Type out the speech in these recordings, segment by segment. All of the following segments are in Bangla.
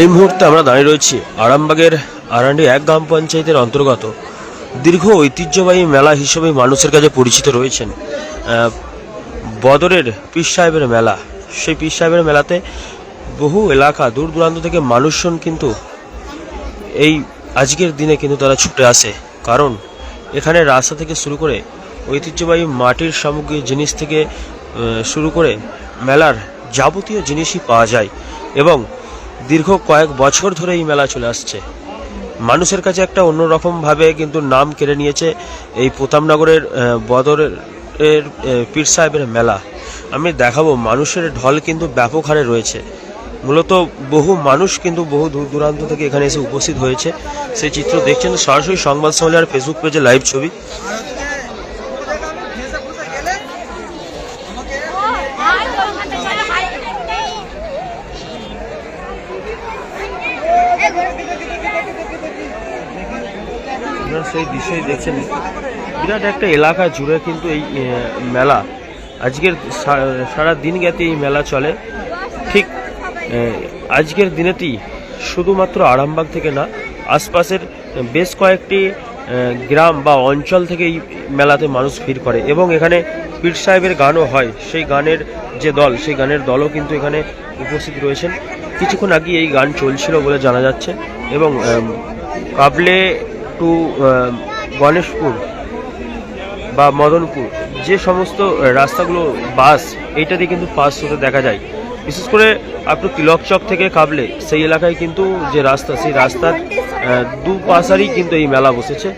এই মুহূর্তে আমরা দাঁড়িয়ে রয়েছি আরামবাগের আরান্ডি এক গ্রাম পঞ্চায়েতের অন্তর্গত। দীর্ঘ ঐতিহ্যবাহী মেলা হিসেবে মানুষের কাছে পরিচিত রয়েছেন বদরের পীর সাহেবের মেলা। সেই পীর সাহেবের মেলাতে বহু এলাকা দূর দূরান্ত থেকে মানুষজন কিন্তু এই আজকের দিনে কিন্তু তারা ছুটে আসে। কারণ এখানে রাস্তা থেকে শুরু করে ঐতিহ্যবাহী মাটির সামগ্রী জিনিস থেকে শুরু করে মেলার যাবতীয় জিনিসই পাওয়া যায় এবং দীর্ঘ কয়েক বছর ধরে এই মেলা চলে আসছে। মানুষের কাছে একটা অন্যরকম ভাবে কিন্তু নাম কেড়ে নিয়েছে এই প্রতাপনগরের আহ, বদরের এর পীর সাহেবের মেলা। আমি দেখাবো মানুষের ঢল কিন্তু ব্যাপক হারে রয়েছে। মূলত বহু মানুষ কিন্তু বহু দূর দূরান্ত থেকে এখানে এসে উপস্থিত হয়েছে। সেই চিত্র দেখছেন সরাসরি সংবাদ সম্মেলনের ফেসবুক পেজে লাইভ ছবি আপনারা সেই দৃশ্যই দেখছেন। বিরাট একটা এলাকা জুড়ে কিন্তু এই মেলা। আজকের সারা দিন জ্ঞাতি এই মেলা চলে। ঠিক আজকের দিনেতেই শুধুমাত্র আরামবাগ থেকে না, আশপাশের বেশ কয়েকটি গ্রাম বা অঞ্চল থেকে এই মেলাতে মানুষ ভিড় করে। এবং এখানে পীর সাহেবের গানও হয়। সেই গানের যে দল, সেই গানের দলও কিন্তু এখানে উপস্থিত রয়েছেন। কিছুক্ষণ আগে এই গান চলছিল বলে জানা যাচ্ছে। এবং কাবলে টু গণেশপুর বা মদনপুর যে সমস্ত রাস্তাগুলো বাস এইটাতে কিন্তু পাস হতে দেখা যায়। বিশেষ করে আপনি তিলক চক থেকে কাবলে সেই এলাকায় কিন্তু যে রাস্তা সেই রাস্তার আহ, দু পাশারই কিন্তু এই মেলা বসেছে।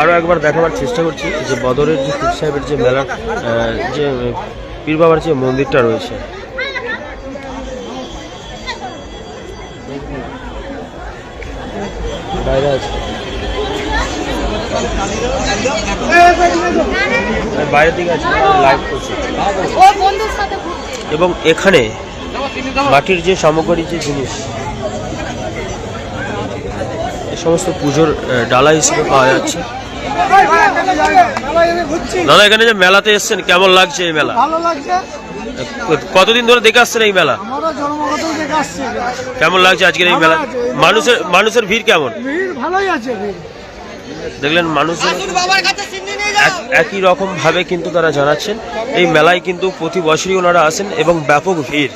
আরও একবার দেখাবার চেষ্টা করছি যে বদরের যে পীর সাহেবের যে মেলার যে পীর বাবার যে মন্দিরটা রয়েছে। বাইরে আছে। আমি বাইরের দিকে আছি লাইভ করছি। এবং এখানে মাটির যে সামগ্রী যে জিনিস সমস্ত পুজোর ডালা হিসেবে পাওয়া যাচ্ছে দাদা এখানে যে মেলাতে এসছেন কেমন লাগছে এই মেলা ভালো লাগছে কতদিন ধরে দেখে আসছেন এই মেলা আমরা জন্মগত দেখে আসছি কেমন লাগছে আজকের এই মেলা মানুষের মানুষের ভিড় কেমন ভিড় ভালোই আছে দেখলেন মানুষ একই রকম ভাবে কিন্তু তারা জানাচ্ছেন এই মেলায় কিন্তু প্রতি বছরই ওনারা আসেন এবং ব্যাপক ভিড়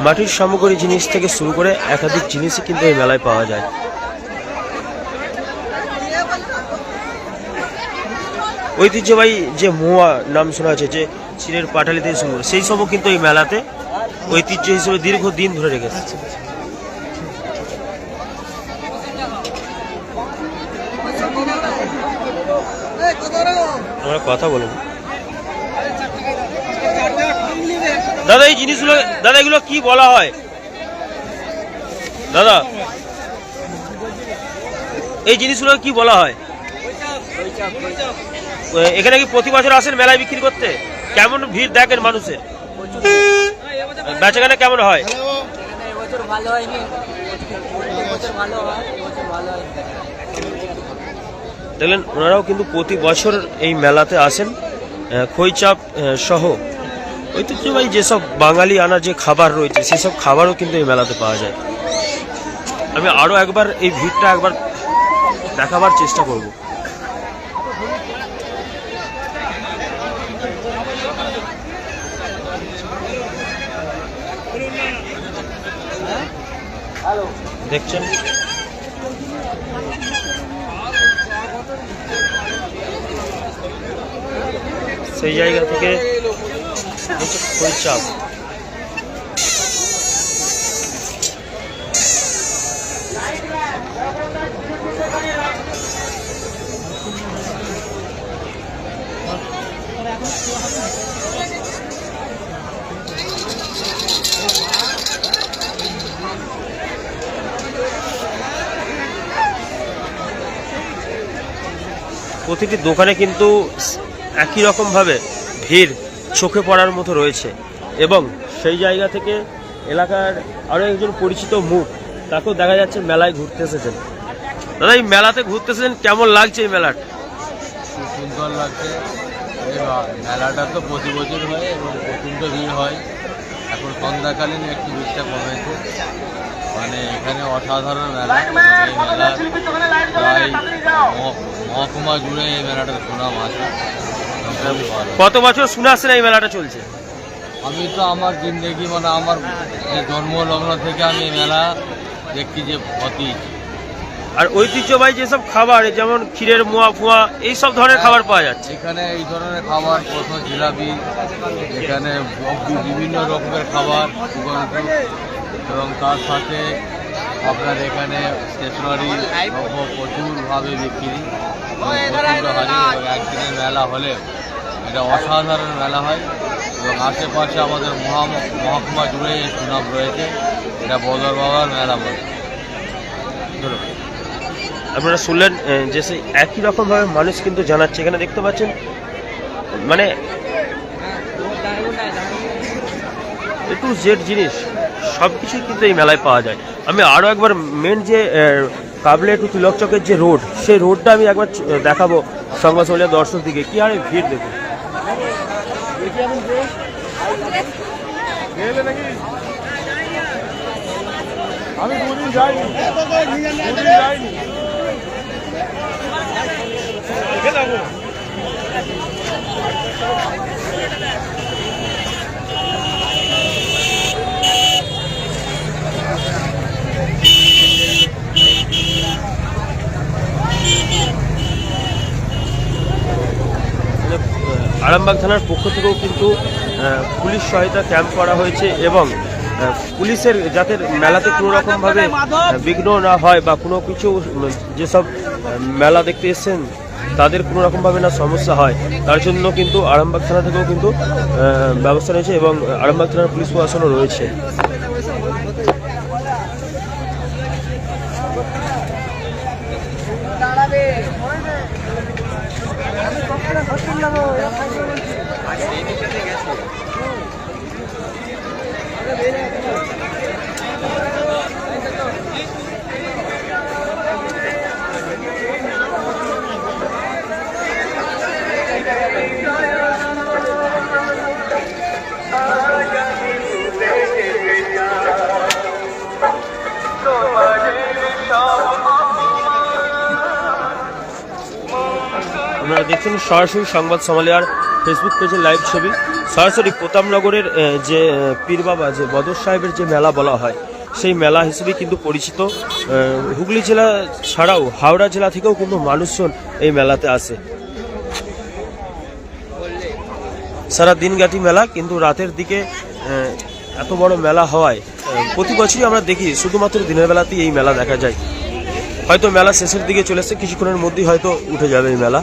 মাটির সামগ্রী জিনিস থেকে শুরু করে একাধিক জিনিসই কিন্তু এই মেলায় পাওয়া যায়। ঐতিহ্যবাহী যে মোয়া নাম শোনা আছে যে চীনের পাটালিতে শুরু করে, সেই সবও কিন্তু এই মেলাতে ঐতিহ্য হিসেবে দীর্ঘদিন ধরে রেখেছে আমরা কথা বলুন দাদা, এই জিনিসগুলো, দাদা, এগুলো কি বলা হয়? দাদা, এই জিনিসগুলো কি বলা হয়? এখানে কি প্রতি বছর আসেন মেলায় বিক্রি করতে? কেমন ভিড় দেখেন মানুষের? বেচাকেনা কেমন হয়? দেখলেন, ওনারাও কিন্তু প্রতি বছর এই মেলাতে আসেন। খইচাপ সহ ঐতিহ্যবাহী যেসব বাঙালি আনা যে খাবার রয়েছে, সেসব খাবারও কিন্তু এই মেলাতে পাওয়া যায়। আমি আরও একবার এই ভিড়টা একবার দেখাবার চেষ্টা করব। দেখছেন? সেই জায়গা থেকে হচ্ছে খইচাপ প্রতিটি দোকানে কিন্তু একই রকমভাবে ভিড়। চোখে পড়ার মতো রয়েছে। এবং সেই জায়গা থেকে এলাকার আরও একজন পরিচিত মুখ, তাকেও দেখা যাচ্ছে মেলায় ঘুরতে এসেছেন। দাদা, এই মেলাতে ঘুরতে এসেছেন, কেমন লাগছে এই মেলাটা সুন্দর লাগছে। মেলাটা তো প্রতি বছর হয় এবং প্রচণ্ড ভিড় হয়। এখন সন্ধ্যাকালীন একটু ভিড়টা কমেছে। মানে এখানে অসাধারণ মেলা এই মেলা প্রায় মহ- মহকুমা জুড়ে এই মেলাটার সুনাম আছে। কত বছর শুনে আসছেন এই মেলাটা চলছে? আমি তো আমার জিন্দগি মানে আমার জন্মলগ্ন থেকে আমি এই মেলা দেখছি যে অতি আর ঐতিহ্যবাহী যেসব খাবার যেমন ক্ষীরের মোয়া ফুয়া এই সব ধরনের খাবার পাওয়া যাচ্ছে। এখানে এই ধরনের খাবার প্রথম জিলাপি এখানে বিভিন্ন রকমের খাবার এবং তার সাথে আপনার এখানে স্টেশনারি প্রচুরভাবে বিক্রি প্রচণ্ড হারে একদিনের মেলা হলে এটা অসাধারণ মেলা হয় এবং আশেপাশে আমাদের মহা, মহকুমা জুড়ে এর সুনাম রয়েছে। এটা বদর বাবার মেলা বলে। আপনারা শুনলেন যে সেই একই রকমভাবে মানুষ কিন্তু জানাচ্ছে। এখানে দেখতে পাচ্ছেন মানে একটু জেড জিনিস সব কিছুই কিন্তু এই মেলায় পাওয়া যায়। আমি আরও একবার মেন যে কাবলে টু তিলক চকের যে রোড সেই রোডটা আমি একবার দেখাবো সংবাদ সম্মেলনের দর্শক দিকে। কি আরে ভিড় দেখুন। আমি দুদিন যাইনি দুদিন যাইনি মানে, আরামবাগ থানার পক্ষ থেকেও কিন্তু পুলিশ সহায়তা ক্যাম্প করা হয়েছে এবং পুলিশের যাতে মেলাতে কোনো রকমভাবে বিঘ্ন না হয় বা কোনো কিছু, যেসব মেলা দেখতে এসছেন, তাদের কোনো রকমভাবে না সমস্যা হয়। তার জন্য কিন্তু আরামবাগ থানা থেকেও কিন্তু ব্যবস্থা রয়েছে এবং আরামবাগ থানার পুলিশ প্রশাসনও রয়েছে। よろしくお。আপনারা দেখছেন সরাসরি সংবাদ সমালিয়ার ফেসবুক পেজের লাইভ ছবি। সরাসরি প্রতাপনগরের যে পীর বাবা যে বদর সাহেবের যে মেলা বলা হয়, সেই মেলা হিসেবে কিন্তু পরিচিত হুগলি জেলা ছাড়াও হাওড়া জেলা থেকেও কিন্তু মানুষজন এই মেলাতে আসে। সারা দিনগাটি মেলা, কিন্তু রাতের দিকে এত বড় মেলা হওয়ায় প্রতি বছরই আমরা দেখি, শুধুমাত্র দিনের বেলাতেই এই মেলা দেখা যায়। হয়তো মেলা শেষের দিকে চলে কিছুক্ষণের মধ্যেই হয়তো উঠে যাবে এই মেলা।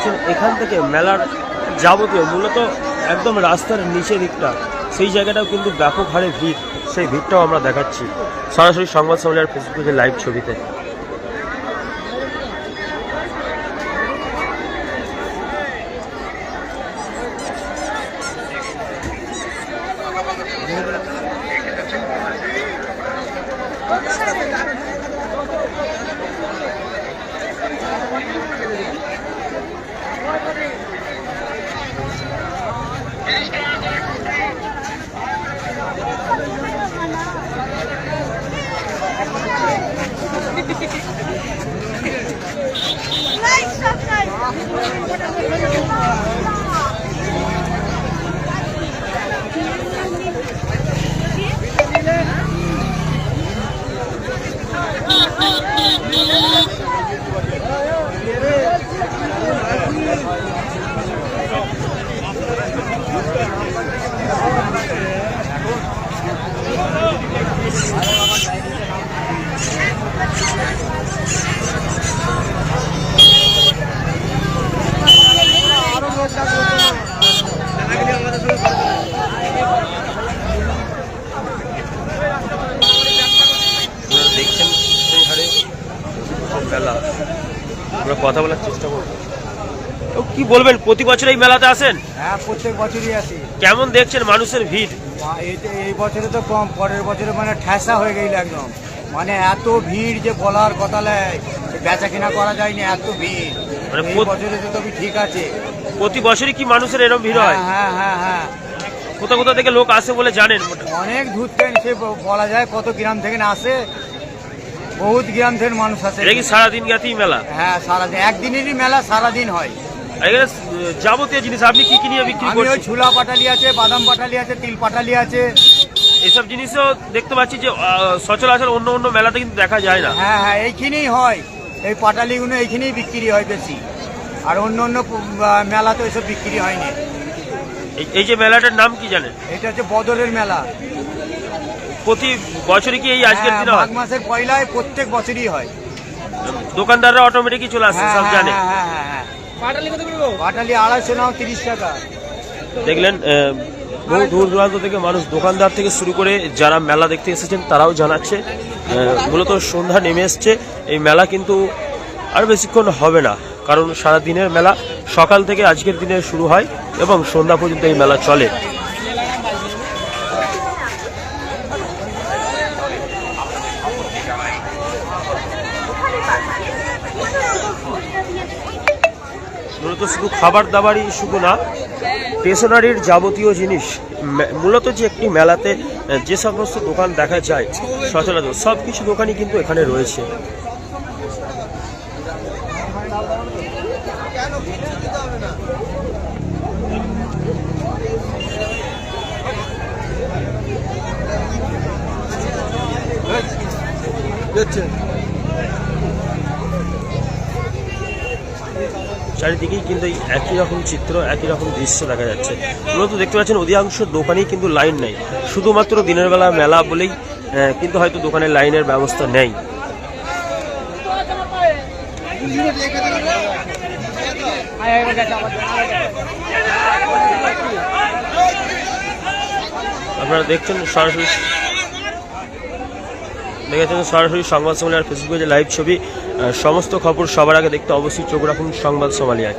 দেখছেন, এখান থেকে মেলার যাবতীয়, মূলত একদম রাস্তার নিচে দিকটা, সেই জায়গাটাও কিন্তু ব্যাপক হারে ভিড়, সেই ভিড়টাও আমরা দেখাচ্ছি। সরাসরি সংবাদ সম্মেলনের ফেসবুকে লাইভ ছবিতে। দেখছেন সেই আমরা কথা বলার চেষ্টা কি বলবেন প্রতি বছর এই মেলাতে আসেন? হ্যাঁ প্রত্যেক বছরই আসি। কেমন দেখছেন মানুষের ভিড়? এই- এই বছরে তো কম পরের বছরে মানে ঠেসা হয়ে গেল একদম। মানে এত ভিড় যে বলার কথা নেই বেচা কেনা করা যায়নি এত ভিড়। মানে এই প্রত- বছরে তো তবে ঠিক আছে। প্রতি বছরই কি মানুষের এরকম ভিড় হয়? হ্যাঁ হ্যাঁ হ্যাঁ হ্যাঁ। কোথা কোথা থেকে লোক আসে বলে জানেন? অনেক দূর থেকে সে বলা যায় কত গ্রাম থেকে না আসে? বহুত গ্রাম থেকে মানুষ আসে। সারাদিন জ্ঞাতি মেলা? হ্যাঁ সারাদিন একদিনেরই মেলা সারাদিন হয়। এখানে যাবতীয় জিনিস আপনি কি কি নিয়ে বিক্রি ওই করছেন? ঝুলা পাটালি আছে বাদাম পাটালি আছে তিল পাটালি আছে। এসব জিনিসও দেখতে পাচ্ছি যে সচরাচর অন্য অন্য মেলাতে কিন্তু দেখা যায় না। হ্যাঁ হ্যাঁ এইখানেই হয়। এই পাটালিগুলো এইখানেই বিক্রি হয় বেশি। আর অন্য অন্য আহ, মেলাতে এসব বিক্রি হয়নি। এই- এই যে মেলাটার নাম কি জানেন? এটা হচ্ছে বদরের মেলা। প্রতি বছরই কি এই আজকের হ্যাঁ, দিনে হয়? মাসের পয়লায় প্রত্যেক বছরই হয়। দোকানদাররা অটোমেটিকই চলে আসছে হ্যাঁ সব হ্যাঁ, জানে। হ্যাঁ, হ্যাঁ, হ্যাঁ। পাটালি আড়াইশো নাও তিরিশ টাকা। দেখলেন বহু দূর দূরান্ত থেকে মানুষ দোকানদার থেকে শুরু করে যারা মেলা দেখতে এসেছেন তারাও জানাচ্ছে মূলত সন্ধ্যা নেমে এসছে। এই মেলা কিন্তু আর বেশিক্ষণ হবে না কারণ সারা দিনের মেলা সকাল থেকে আজকের দিনে শুরু হয় এবং সন্ধ্যা পর্যন্ত এই মেলা চলে। মূলত শুধু খাবার দাবারই শুধু না স্টেশনারির যাবতীয় জিনিস মূলত যে একটি মেলাতে যে সমস্ত দোকান দেখা যায়, সচরাচর সব কিছু দোকানই কিন্তু এখানে রয়েছে। চারিদিকেই কিন্তু একই রকম চিত্র, একই রকম দৃশ্য দেখা যাচ্ছে। মূলত দেখতে পাচ্ছেন অধিকাংশ দোকানেই কিন্তু লাইন নেই। শুধুমাত্র দিনের বেলা মেলা বলেই কিন্তু হয়তো দোকানে লাইনের ব্যবস্থা নেই। আপনারা দেখছেন সরাসরি দেখেছেন সরাসরি সংবাদ সোমালিয়ার ফেসবুকে যে লাইভ ছবি সমস্ত খবর সবার আগে দেখতে অবশ্যই চোখ রাখুন সংবাদ সোমালিয়ায়।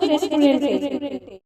রেস্টুরেন্টে